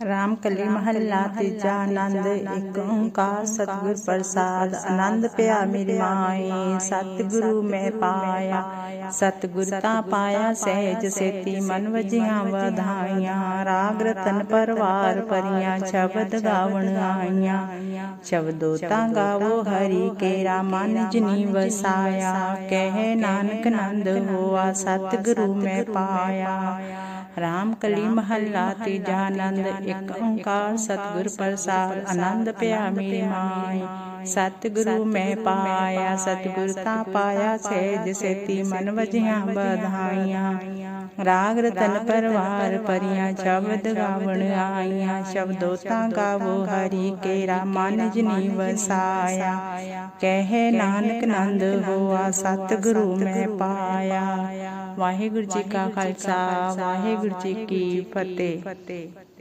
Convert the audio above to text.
ਰਾਮ ਕਲੀ ਮਹੱਲਾ ਤੀਜਾ ਆਨੰਦ ਇੱਕ ਓੰਕਾਰ ਸਤਿਗੁਰ ਪ੍ਰਸਾਦ ਆਨੰਦ ਪਿਆ ਮੇਰੀ ਮਾਏ ਸਤਿਗੁਰੂ ਮੈਂ ਪਾਇਆ ਸਤਿਗੁਰ ਤਾਂ ਪਾਇਆ ਸਹਿਜ ਸੇਤੀ ਮਨ ਵਜੀਆਂ ਵਧਾਈਆਂ ਰਾਗ ਰਤਨ ਪਰਵਾਰ ਪਰੀਆਂ ਸ਼ਬਦ ਗਾਵਣ ਆਈਆਂ ਸ਼ਬਦੋ ਤਾਂ ਗਾਵੋ ਹਰੀ ਕੇਰਾ ਮਨ ਜਿਨੀ ਵਸਾਇਆ ਕਹਿ ਨਾਨਕ ਨੰਦ ਹੋਆ ਸਤਿਗੁਰੂ ਮੈਂ ਪਾਇਆ। ਰਾਮ ਕਲੀ ਮਹੱਲਾ ਤੀਜਾ ਆਨੰਦ ਇੱਕ ਓੰਕਾਰ ਸਤਿਗੁਰ ਪ੍ਰਸਾਦ ਆਨੰਦ ਪਿਆ ਮੇਰੀ ਮਾਈ ਸਤਿਗੁਰੂ ਮੈਂ ਪਾਇਆ ਸਤਿਗੁਰ ਤਾਂ ਪਾਇਆ ਸਹਿਜ ਸੇਤੀ ਮਨ ਵਜੀਆਂ ਵਧਾਈਆਂ ਰਾਗ ਰਤਨ ਪਰਵਾਰ ਪਰੀਆਂ ਸ਼ਬਦ ਗਾਵਣ ਆਈਆਂ। ਸ਼ਬਦੋ ਤਾਂ ਗਾਵੋ ਹਰੀ ਕੇਰਾ ਮਨ ਜਿਨੀ ਵਸਾਇਆ। ਕਹਿ ਨਾਨਕ ਨੰਦ ਹੋਆ ਸਤਿਗੁਰੂ ਮੈਂ ਪਾਇਆ। ਵਾਹਿਗੁਰੂ ਜੀ ਕਾ ਖਾਲਸਾ ਵਾਹਿਗੁਰੂ ਜੀ ਕੀ ਫਤਿਹ।